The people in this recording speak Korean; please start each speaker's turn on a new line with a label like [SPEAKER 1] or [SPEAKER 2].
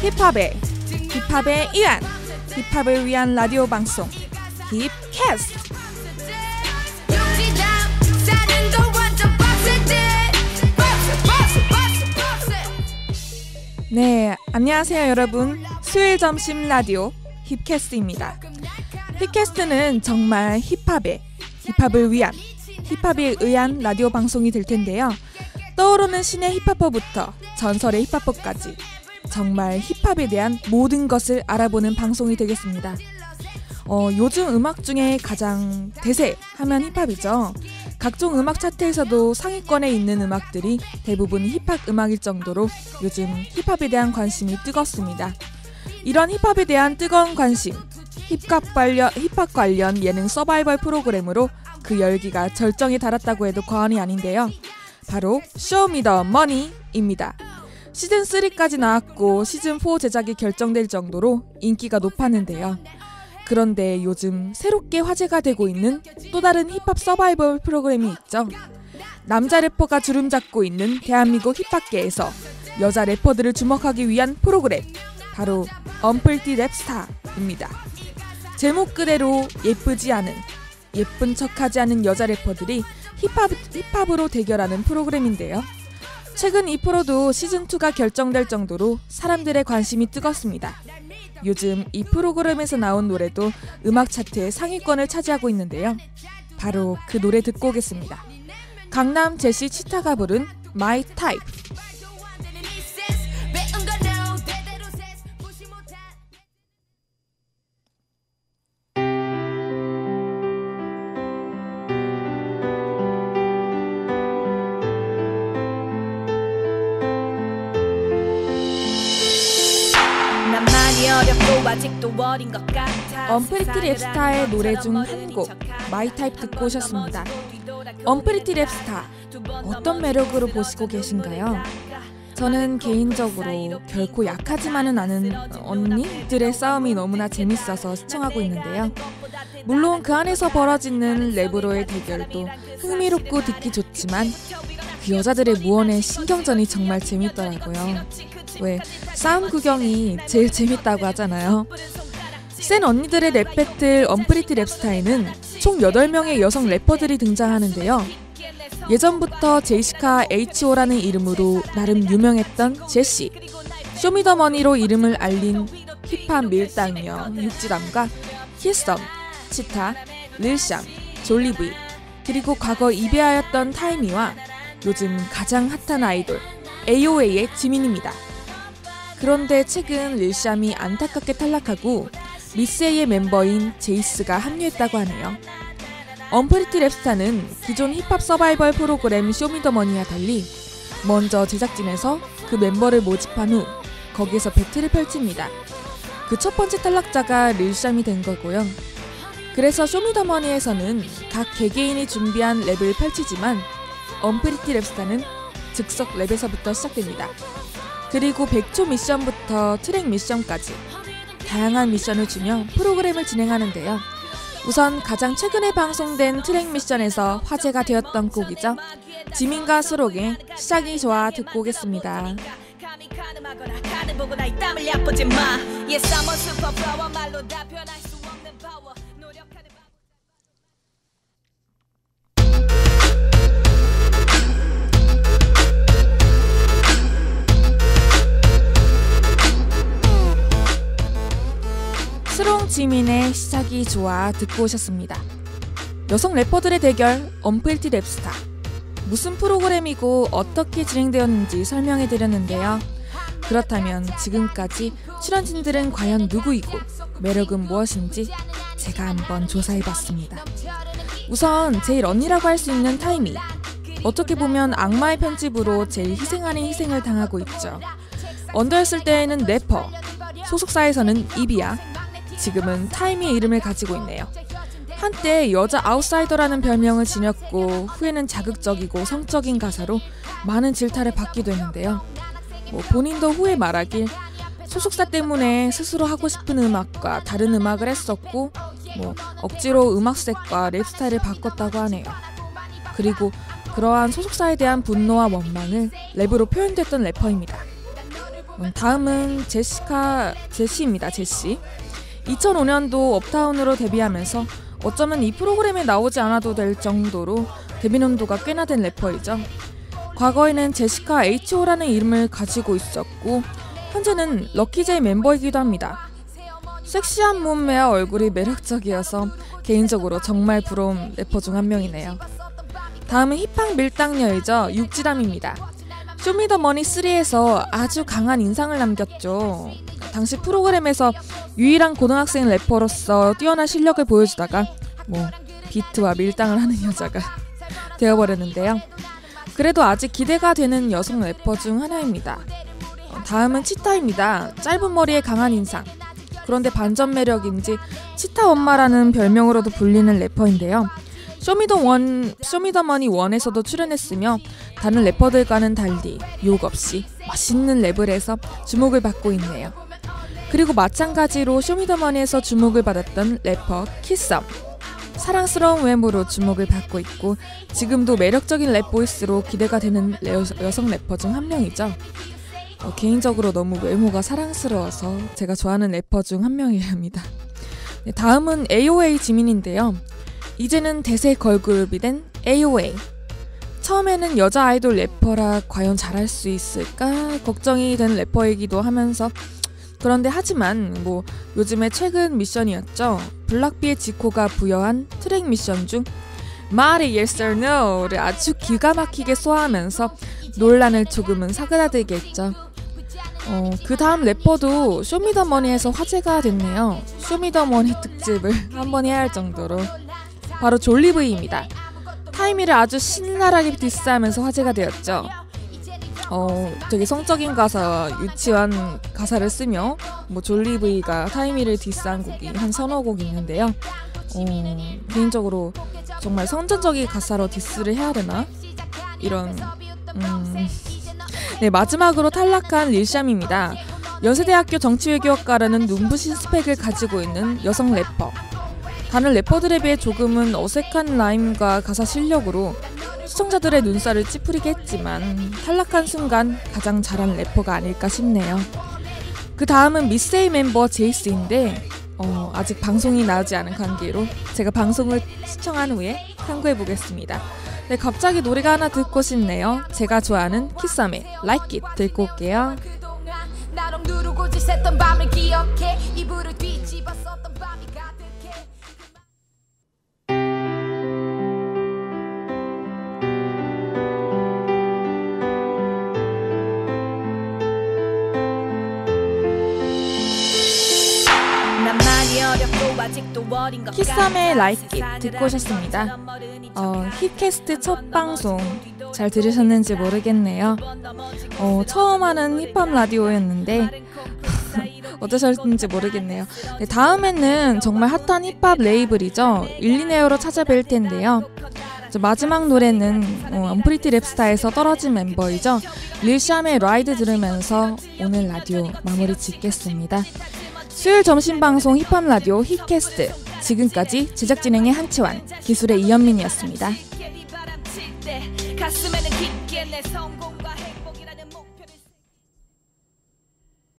[SPEAKER 1] 힙합의 힙합의 이안 힙합을 위한 라디오 방송 힙캐스트.
[SPEAKER 2] 빡세.
[SPEAKER 1] 네 안녕하세요 여러분. 수요일 점심 라디오 힙캐스트입니다. 힙캐스트는 정말 힙합의 힙합을 위한 힙합에 의한 라디오 방송이 될 텐데요 떠오르는 신의 힙합퍼부터 전설의 힙합퍼까지 정말 힙합에 대한 모든 것을 알아보는 방송이 되겠습니다. 어, 요즘 음악 중에 가장 대세 하면 힙합이죠. 각종 음악 차트에서도 상위권에 있는 음악들이 대부분 힙합 음악일 정도로 요즘 힙합에 대한 관심이 뜨겁습니다. 이런 힙합에 대한 뜨거운 관심, 힙합 관련, 힙합 관련 예능 서바이벌 프로그램으로 그 열기가 절정에 달았다고 해도 과언이 아닌데요. 바로 쇼미더 머니입니다. 시즌 3까지 나왔고 시즌 4 제작이 결정될 정도로 인기가 높았는데요. 그런데 요즘 새롭게 화제가 되고 있는 또 다른 힙합 서바이벌 프로그램이 있죠. 남자 래퍼가 주름 잡고 있는 대한민국 힙합계에서 여자 래퍼들을 주목하기 위한 프로그램 바로 언플티 랩스타입니다. 제목 그대로 예쁘지 않은 예쁜 척하지 않은 여자 래퍼들이 힙합, 힙합으로 대결하는 프로그램인데요. 최근 이 프로도 시즌2가 결정될 정도로 사람들의 관심이 뜨겁습니다. 요즘 이 프로그램에서 나온 노래도 음악 차트의 상위권을 차지하고 있는데요. 바로 그 노래 듣고 오겠습니다. 강남 제시 치타가 부른 My Type. 언프리티 랩스타의 노래 중 한 곡 마이 타입 듣고 오셨습니다. 언프리티 랩스타 어떤 매력으로 보시고 계신가요? 저는 개인적으로 결코 약하지만은 않은 언니들의 싸움이 너무나 재밌어서 시청하고 있는데요. 물론 그 안에서 벌어지는 랩으로의 대결도 흥미롭고 듣기 좋지만 그 여자들의 무언의 신경전이 정말 재밌더라고요. 왜 싸움 구경이 제일 재밌다고 하잖아요. 센 언니들의 랩 배틀 언프리티 랩 스타에는 총 8명의 여성 래퍼들이 등장하는데요. 예전부터 제이시카 H.O.라는 이름으로 나름 유명했던 제시, 쇼미더머니로 이름을 알린 힙합 밀당녀 육지담과 히썸, 치타, 릴샴, 졸리브이, 그리고 과거 이베아였던 타이미와 요즘 가장 핫한 아이돌 AOA의 지민입니다. 그런데 최근 릴샴이 안타깝게 탈락하고 미스에의 멤버인 제이스가 합류했다고 하네요. 언프리티 랩스타는 기존 힙합 서바이벌 프로그램 쇼미더머니와 달리 먼저 제작진에서 그 멤버를 모집한 후 거기에서 배틀을 펼칩니다. 그 첫 번째 탈락자가 릴샴이 된 거고요. 그래서 쇼미더머니에서는 각 개개인이 준비한 랩을 펼치지만 언프리티 랩스타는 즉석 랩에서부터 시작됩니다. 그리고 100초 미션부터 트랙 미션까지 다양한 미션을 주며 프로그램을 진행하는데요. 우선 가장 최근에 방송된 트랙 미션에서 화제가 되었던 곡이죠. 지민과 수록의 시작이 좋아 듣고 오겠습니다. 지민의 시작이 좋아 듣고 오셨습니다. 여성 래퍼들의 대결 언플티 랩스타 무슨 프로그램이고 어떻게 진행되었는지 설명해 드렸는데요. 그렇다면 지금까지 출연진들은 과연 누구이고 매력은 무엇인지 제가 한번 조사해 봤습니다. 우선 제일 언니라고 할 수 있는 타이미. 어떻게 보면 악마의 편집으로 제일 희생 아닌 희생을 당하고 있죠. 언더였을 때에는 래퍼, 소속사에서는 이비야, 지금은 타이미의 이름을 가지고 있네요. 한때 여자 아웃사이더라는 별명을 지녔고 후에는 자극적이고 성적인 가사로 많은 질타를 받기도 했는데요. 뭐 본인도 후에 말하길 소속사 때문에 스스로 하고 싶은 음악과 다른 음악을 했었고 뭐 억지로 음악색과 랩 스타일을 바꿨다고 하네요. 그리고 그러한 소속사에 대한 분노와 원망을 랩으로 표현됐던 래퍼입니다. 음, 다음은 제시카 제시입니다. 제시. 2005년도 업타운으로 데뷔하면서 어쩌면 이 프로그램에 나오지 않아도 될 정도로 데뷔 년도가 꽤나 된 래퍼이죠. 과거에는 제시카 H.O.라는 이름을 가지고 있었고 현재는 럭키제이 멤버이기도 합니다. 섹시한 몸매와 얼굴이 매력적이어서 개인적으로 정말 부러운 래퍼 중 한 명이네요. 다음은 힙합 밀당녀이죠. 육지담입니다. 쇼미더머니 3에서 아주 강한 인상을 남겼죠. 당시 프로그램에서 유일한 고등학생 래퍼로서 뛰어난 실력을 보여주다가 뭐 비트와 밀당을 하는 여자가 되어버렸는데요. 그래도 아직 기대가 되는 여성 래퍼 중 하나입니다. 다음은 치타입니다. 짧은 머리에 강한 인상. 그런데 반전 매력인지 치타 엄마라는 별명으로도 불리는 래퍼인데요. 쇼미더 원, 쇼미더머니 원에서도 출연했으며 다른 래퍼들과는 달리 욕 없이 맛있는 랩을 해서 주목을 받고 있네요. 그리고 마찬가지로 쇼미더머니에서 주목을 받았던 래퍼 키썸. 사랑스러운 외모로 주목을 받고 있고 지금도 매력적인 랩 보이스로 기대가 되는 여성 래퍼 중 한 명이죠. 어, 개인적으로 너무 외모가 사랑스러워서 제가 좋아하는 래퍼 중 한 명이랍니다. 네, 다음은 AOA 지민인데요. 이제는 대세 걸그룹이 된 AOA. 처음에는 여자 아이돌 래퍼라 과연 잘할 수 있을까 걱정이 된 래퍼이기도 하면서 그런데 하지만 뭐 요즘에 최근 미션이었죠. 블락비의 지코가 부여한 트랙 미션 중 말이 yes or no를 아주 기가 막히게 소화하면서 논란을 조금은 사그라들게 했죠. 어, 그 다음 래퍼도 쇼미더머니에서 화제가 됐네요. 쇼미더머니 특집을 한번 해야 할 정도로. 바로 졸리브이입니다. 타이미를 아주 신랄하게 디스하면서 화제가 되었죠. 어, 되게 성적인 가사, 유치한 가사를 쓰며 뭐 졸리브이가 타이미를 디스한 곡이 한 서너 곡 있는데요. 어, 개인적으로 정말 선전적인 가사로 디스를 해야 되나? 이런 음, 네, 마지막으로 탈락한 릴샴입니다. 연세대학교 정치외교학과라는 눈부신 스펙을 가지고 있는 여성 래퍼. 다른 래퍼들에 비해 조금은 어색한 라임과 가사 실력으로 시청자들의 눈살을 찌푸리게 했지만 탈락한 순간 가장 잘한 래퍼가 아닐까 싶네요. 그 다음은 미세이 멤버 제이스인데 어, 아직 방송이 나오지 않은 관계로 제가 방송을 시청한 후에 참고해 보겠습니다. 네, 갑자기 노래가 하나 듣고 싶네요. 제가 좋아하는 키썸의 Like It 듣고 올게요. 키썸의 Like It 듣고 오셨습니다. 어, 힙캐스트 첫 방송 잘 들으셨는지 모르겠네요. 어, 처음 하는 힙합 라디오였는데 어떠셨는지 모르겠네요. 네, 다음에는 정말 핫한 힙합 레이블이죠. 일리네어로 찾아뵐 텐데요. 마지막 노래는 어, 언프리티 랩스타에서 떨어진 멤버이죠. 릴샴의 라이드 들으면서 오늘 라디오 마무리 짓겠습니다. 수요일 점심 방송 힙합 라디오 힙캐스트 지금까지 제작 진행의 한치환, 기술의 이현민이었습니다.